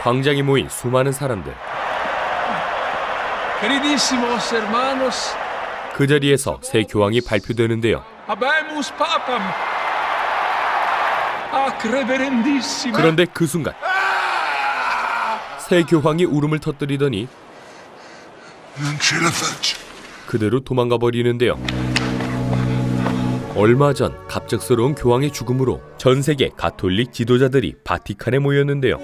광장에 모인 수많은 사람들. 그 자리에서 새 교황이 발표되는데요. reverendissima. 그런데 그 순간 새 교황이 울음을 터뜨리더니. 그대로 도망가 버리는데요. 얼마 전 갑작스러운 교황의 죽음으로 전 세계 가톨릭 지도자들이 바티칸에 모였는데요.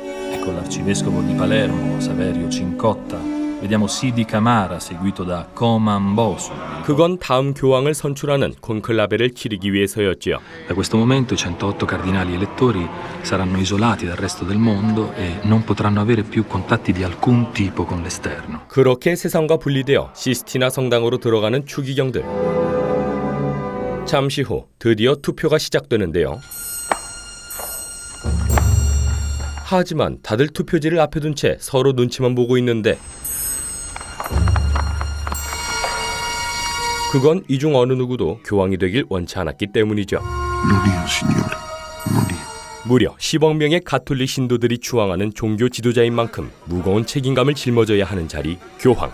Ecco l'arcivescovo di Palermo, Saverio Cincotta. Vediamo Sidi Camara, seguito da Coman Bosu. 그건 다음 교황을 선출하는 콘클라베를 치르기 위해서였지요. Da questo momento i 108 cardinali elettori saranno isolati dal resto del mondo e non potranno avere più contatti di alcun tipo con l'esterno. 그렇게 세상과 분리되어 시스티나 성당으로 들어가는 추기경들. 잠시 후 드디어 투표가 시작되는데요. 하지만 다들 투표지를 앞에 둔 채 서로 눈치만 보고 있는데 그건 이 중 어느 누구도 교황이 되길 원치 않았기 때문이죠. 무려 10억 명의 가톨릭 신도들이 추앙하는 종교 지도자인 만큼 무거운 책임감을 짊어져야 하는 자리 교황.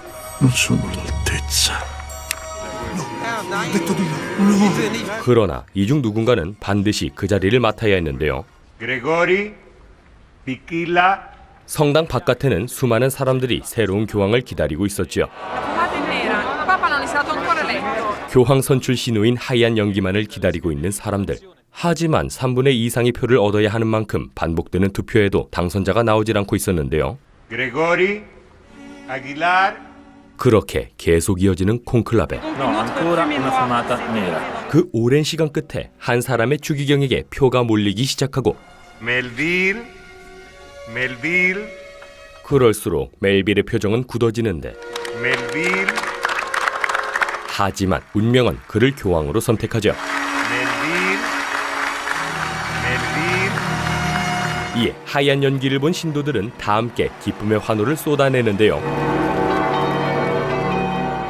그러나 이 중 누군가는 반드시 그 자리를 맡아야 했는데요. Pichilla, 성당 바깥에는 수많은 사람들이 새로운 교황을 기다리고 eletto. 교황 선출 신호인 하얀 연기만을 기다리고 있는 사람들. 하지만 3분의 2 이상의 표를 얻어야 하는 만큼 반복되는 투표에도 당선자가 나오질 않고 있었는데요. Gregori, Aguilar, 그렇게 계속 이어지는 nera. 그 오랜 시간 끝에 한 사람의 추기경에게 표가 몰리기 시작하고 Melville, Melville, 그럴수록 멜빌의 표정은 굳어지는데 Melville, 하지만 운명은 그를 교황으로 선택하죠. Melville, Melville. 이에 하얀 연기를 본 신도들은 다 함께 기쁨의 환호를 쏟아내는데요.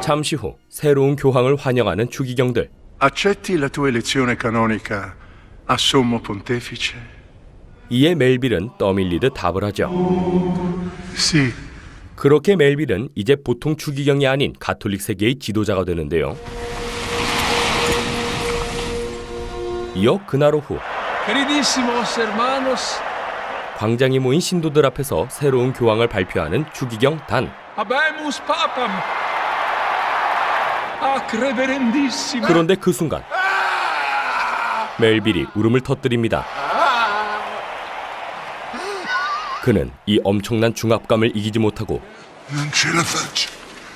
잠시 후 새로운 교황을 환영하는 추기경들. Accetti la tua elezione canonica a sommo pontefice? 이에 멜빌은 떠밀리듯 답을 하죠. 그렇게 멜빌은 이제 보통 추기경이 아닌 가톨릭 세계의 지도자가 되는데요. 이어 그날 오후 광장에 모인 신도들 앞에서 새로운 교황을 발표하는 추기경 단. reverendissima. 그런데 그 순간 멜빌이 울음을 터뜨립니다. 그는 이 엄청난 중압감을 이기지 못하고.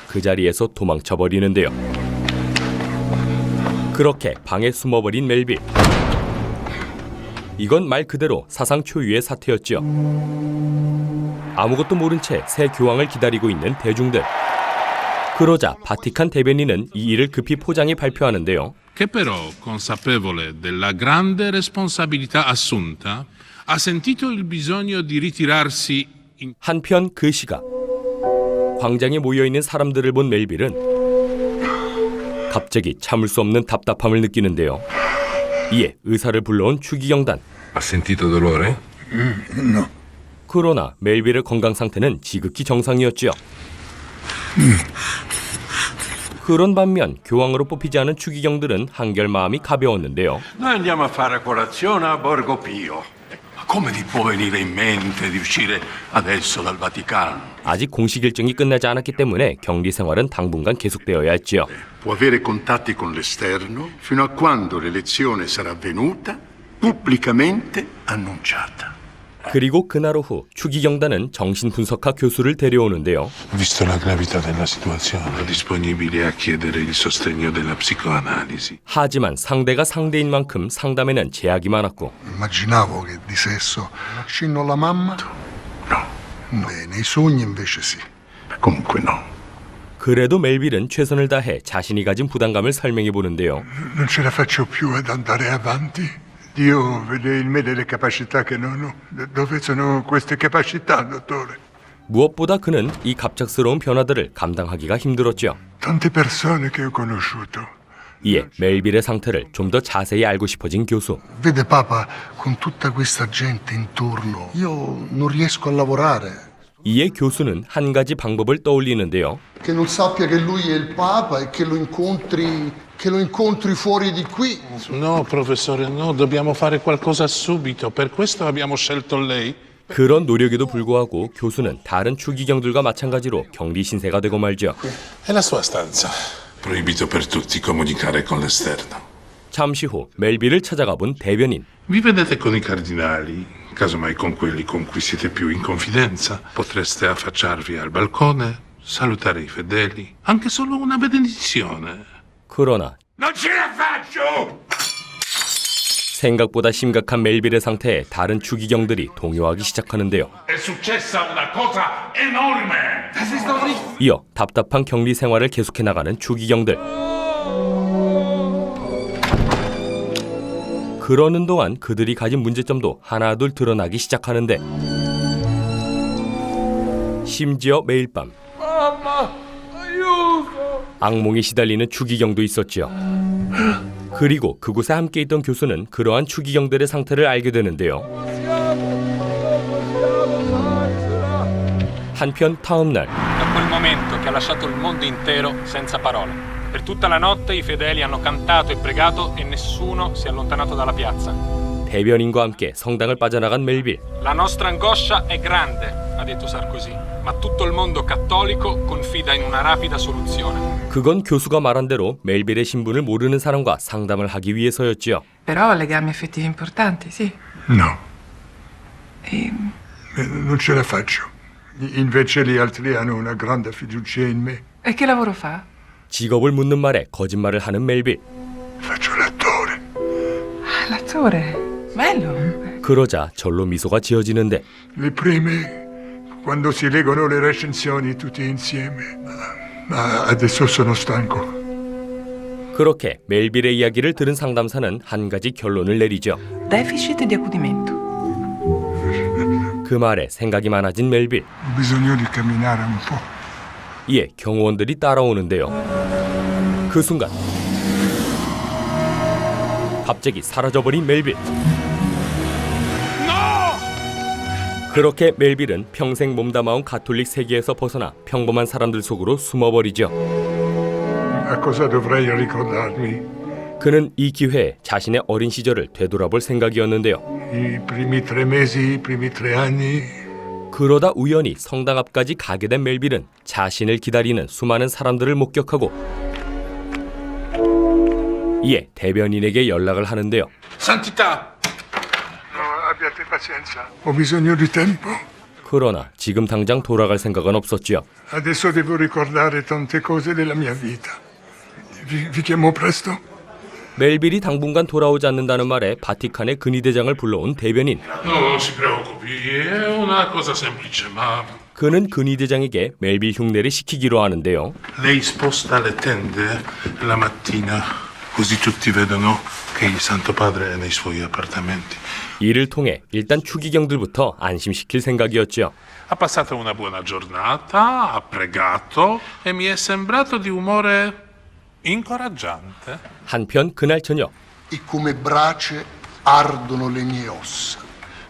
그 자리에서 도망쳐 버리는데요. 그렇게 방에 숨어버린 멜빌. 이건 말 그대로 사상 초유의 사태였죠. 아무것도 모른 채 새 교황을 기다리고 있는 대중들. 그러자 바티칸 대변인은 이 일을 급히 포장해 발표하는데요. Ha sentito il bisogno di ritirarsi in 한편 그 시각 광장에 모여 있는 사람들을 본 멜빌은 갑자기 참을 수 없는 답답함을 느끼는데요. 이에 의사를 불러온 추기경단. Ha sentito dolore? 그러나 멜빌의 건강 상태는 지극히 정상이었지요. 그런 반면 교황으로 뽑히지 않은 추기경들은 한결 마음이 가벼웠는데요. come ti può venire in mente di uscire adesso dal Vaticano? 아직 공식 일정이 끝나지 않았기 때문에 격리 생활은 당분간 계속되어야 했지요. Può avere contatti con l'esterno fino a quando l'elezione sarà avvenuta pubblicamente annunciata. 그리고 그날 오후 추기경단은 정신분석학 교수를 데려오는데요. Visto la gravità della situazione. Sono disponibile a chiedere il sostegno della psicoanalisi. 하지만 상대가 상대인 만큼 상담에는 제약이 많았고 Immaginavo che di sesso scino la mamma. No, E nei sogni invece sì. comunque no. 그래도 멜빌은 최선을 다해 자신이 가진 부담감을 설명해 보는데요. Dio vede in me delle capacità che non ho. Dove sono queste capacità, dottore? 무엇보다 그는 이 갑작스러운 변화들을 감당하기가 힘들었죠. Tante persone che ho conosciuto 이에 멜빌의 상태를 좀 더 자세히 알고 싶어진 교수. Vede Papa, con tutta questa gente intorno, io non riesco a lavorare. 이에 교수는 한 가지 방법을 떠올리는데요. Che non sappia che lui è il Papa e che lo incontri, che lo incontri fuori di qui. No, professore, no, dobbiamo fare qualcosa subito. Per questo abbiamo scelto lei. 그런 노력에도 불구하고 교수는 다른 추기경들과 마찬가지로 격리 신세가 되고 말죠. È la sua stanza. Proibito per tutti comunicare con l'esterno. 잠시 후 멜빌을 찾아가 본 대변인. Vi vedete con i cardinali, casomai con quelli con cui siete più in confidenza. Potreste affacciarvi al balcone, salutare i fedeli, anche solo una benedizione. 그러나! 생각보다 심각한 멜빌의 상태에 다른 추기경들이 동요하기 시작하는데요. 이어 답답한 격리 생활을 계속해 나가는 추기경들. 그러는 동안 그들이 가진 문제점도 하나둘 드러나기 시작하는데 심지어 매일 밤! 악몽에 시달리는 추기경도 있었지요. 그리고 그곳에 함께 있던 교수는 그러한 추기경들의 상태를 알게 되는데요. 한편 다음 날 Da quel momento che ha lasciato il mondo intero senza parole. Per tutta la notte i fedeli hanno cantato e pregato e nessuno si è allontanato dalla piazza. 대변인과 함께 성당을 빠져나간 멜빌. La nostra angoscia è grande, ha detto Sarkozy, ma tutto il mondo cattolico confida in una rapida soluzione. 그건 교수가 말한 대로 멜빌의 신분을 모르는 사람과 상담을 하기 위해서였지요. Però ha legami affettivi importanti, sì. No, E eh, non ce la faccio. Invece gli altri hanno una grande fiducia in me. e che lavoro fa? 직업을 묻는 말에 거짓말을 하는 멜빌. Faccio l'attore. Ah, l'attore. Bello. 그러자 절로 미소가 지어지는데 Le prime, quando si leggono le recensioni tutti insieme. Ma adesso sono stanco. 그렇게 멜빌의 이야기를 들은 상담사는 한 가지 결론을 내리죠. Deficit di accudimento. 그 말에 생각이 많아진 멜빌. Bisogno di camminare un po'. 이에 경호원들이 따라오는데요. 그 순간 갑자기 사라져버린 멜빌. 그렇게 멜빌은 평생 몸담아온 가톨릭 세계에서 벗어나 평범한 사람들 속으로 숨어버리죠. 그는 이 기회에 자신의 어린 시절을 되돌아볼 생각이었는데요. 그러다 우연히 성당 앞까지 가게 된 멜빌은 자신을 기다리는 수많은 사람들을 목격하고 이에 대변인에게 연락을 하는데요. No, abbiate pazienza. Ho bisogno di tempo. 그러나 지금 당장 돌아갈 생각은 없었지요. Adesso devo ricordare tante cose della mia vita. Vi, vi chiamo presto? 멜빌이 당분간 돌아오지 않는다는 말에 바티칸의 근위대장을 불러온 대변인. no, non si preoccupi, è una cosa semplice, ma 그는 근위대장에게 멜빌 흉내를 시키기로 하는데요. Così tutti vedono che il Santo Padre è nei suoi appartamenti. 이를 통해 일단 추기경들부터 안심시킬 생각이었지요. Ha passato una buona giornata, ha pregato e mi è sembrato di umore incoraggiante. 한편 그날 저녁 E come brace ardono le mie ossa.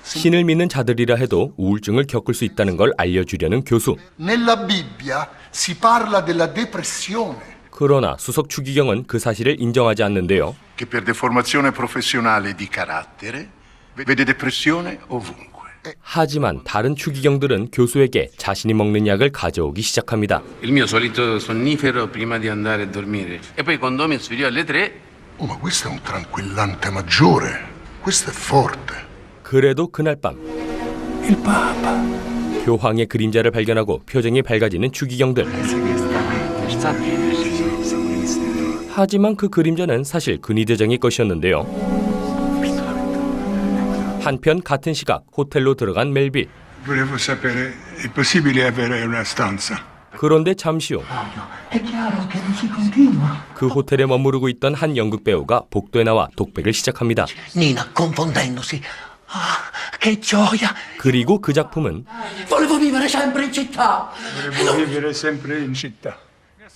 신을 믿는 자들이라 해도 우울증을 겪을 수 있다는 걸 알려주려는 교수. Nella Bibbia si parla della depressione. 그러나 수석 추기경은 그 사실을 인정하지 않는데요. Che per deformazione professionale di carattere vede depressione ovunque. 하지만 다른 추기경들은 교수에게 자신이 먹는 약을 가져오기 시작합니다. il mio solito sonnifero prima di andare a dormire. E poi quando mi svegliò alle tre, Oh, ma questo è un tranquillante maggiore. Questo è forte. 그래도 그날 밤 교황의 그림자를 발견하고 표정이 밝아지는 추기경들. 하지만 그 그림자는 사실 근위대장의 것이었는데요. 한편 같은 시각 호텔로 들어간 멜빌. Volevo sapere, è possibile avere una stanza? 그런데 잠시 후 그 호텔에 머무르고 있던 한 연극 배우가 복도에 나와 독백을 시작합니다. Gioia! 그리고 그 작품은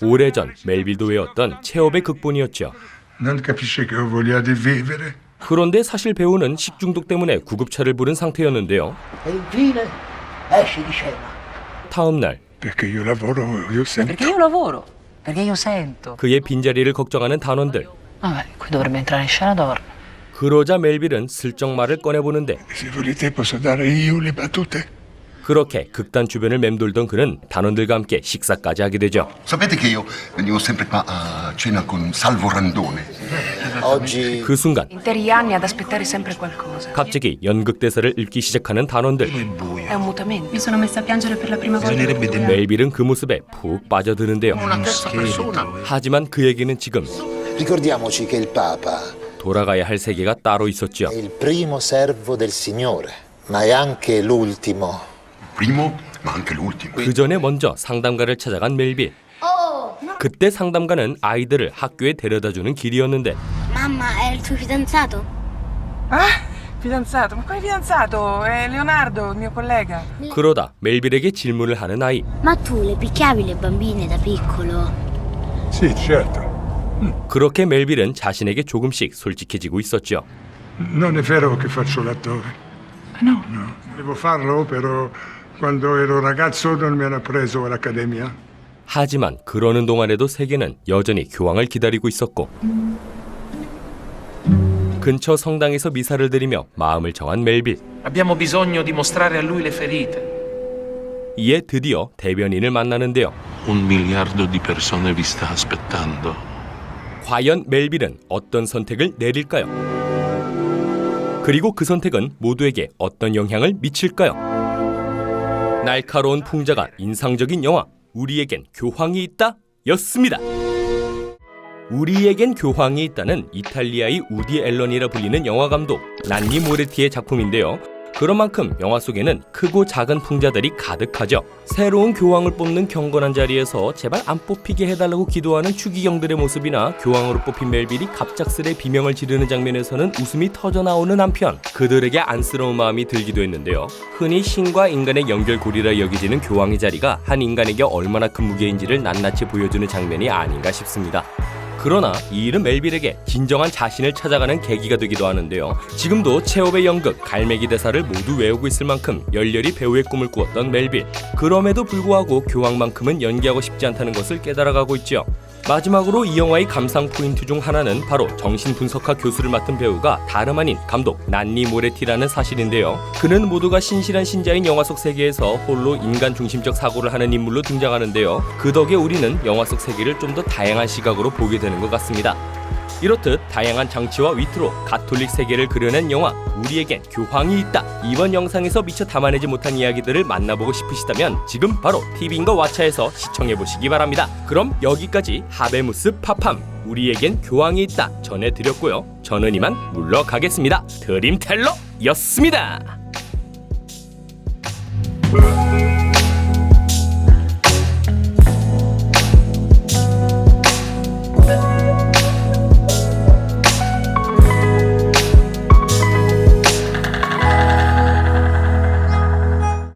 오래전 멜빌도 외웠던 체업의 극본이었죠. Non capisce che ho voglia di vivere? 그런데 사실 배우는 식중독 때문에 구급차를 부른 상태였는데요. E. 다음 날 Perché io lavoro, io sento. Perché io lavoro, perché io sento. 그의 빈자리를 걱정하는 단원들. Vabbè, qui dovrebbe entrare in scena Dorn. 그러자 멜빌은 슬쩍 말을 꺼내보는데 그렇게 극단 주변을 맴돌던 그는 단원들과 함께 식사까지 하게 되죠. Sapete che io venivo sempre qua a cena con Salvo Randone. Oggi 그 순간 Interi anni ad aspettare sempre qualcosa. 갑자기 연극 대사를 읽기 시작하는 단원들. È un mutamento. Mi sono messa a piangere per la prima volta. 멜빌은 그 모습에 푹 빠져드는데요. Una terza persona. 하지만 지금 ricordiamoci che il Papa 돌아가야 할 세계가 따로 있었죠. è il primo servo del Signore, ma è anche l'ultimo. 그 전에 먼저 상담가를 찾아간 멜빌. 그때 상담가는 아이들을 학교에 데려다주는 길이었는데 Mamma, è il tuo fidanzato? Ah, fidanzato? Ma quale fidanzato? È Leonardo, il mio collega. 그러다 멜빌에게 질문을 하는 아이. Ma tu le picchiavi le bambine da piccolo? Sì, certo. 그렇게 멜빌은 자신에게 조금씩 솔직해지고 있었죠. Non è vero che faccio l'attore. No. No. Devo farlo, però quando ero ragazzo non mi hanno preso all'accademia. 하지만 그러는 동안에도 세계는 여전히 교황을 기다리고 있었고 근처 성당에서 미사를 드리며 마음을 정한 멜빌. Abbiamo bisogno di mostrare a lui le ferite. 이에 드디어 대변인을 만나는데요. Un miliardo di persone vi sta aspettando. 과연 멜빌은 어떤 선택을 내릴까요? 그리고 그 선택은 모두에게 어떤 영향을 미칠까요? 날카로운 풍자가 인상적인 영화 우리에겐 교황이 있다 였습니다. 우리에겐 교황이 있다는 이탈리아의 우디 앨런이라 불리는 영화 감독 난니 모레티의 작품인데요. 그런 만큼 영화 속에는 크고 작은 풍자들이 가득하죠. 새로운 교황을 뽑는 경건한 자리에서 제발 안 뽑히게 해달라고 기도하는 추기경들의 모습이나 교황으로 뽑힌 멜빌이 갑작스레 비명을 지르는 장면에서는 웃음이 터져 나오는 한편 그들에게 안쓰러운 마음이 들기도 했는데요. 흔히 신과 인간의 연결고리라 여겨지는 교황의 자리가 한 인간에게 얼마나 큰 무게인지를 낱낱이 보여주는 장면이 아닌가 싶습니다. 그러나 이 일은 멜빌에게 진정한 자신을 찾아가는 계기가 되기도 하는데요. 지금도 체홉의 연극 갈매기 대사를 모두 외우고 있을 만큼 열렬히 배우의 꿈을 꾸었던 멜빌. 그럼에도 불구하고 교황만큼은 연기하고 싶지 않다는 것을 깨달아가고 있죠. 마지막으로 이 영화의 감상 포인트 중 하나는 바로 정신분석학 교수를 맡은 배우가 다름 아닌 감독 난니 모레티라는 사실인데요. 그는 모두가 신실한 신자인 영화 속 세계에서 홀로 인간 중심적 사고를 하는 인물로 등장하는데요. 그 덕에 우리는 영화 속 세계를 좀 더 다양한 시각으로 보게 되는 것 같습니다. 이렇듯 다양한 장치와 위트로 가톨릭 세계를 그려낸 영화 우리에겐 교황이 있다. 이번 영상에서 미처 담아내지 못한 이야기들을 만나보고 싶으시다면 지금 바로 티빙과 왓챠에서 시청해 보시기 바랍니다. 그럼 여기까지 하베무스 파팜 우리에겐 교황이 있다 전해드렸고요. 저는 이만 물러가겠습니다. 드림텔러였습니다.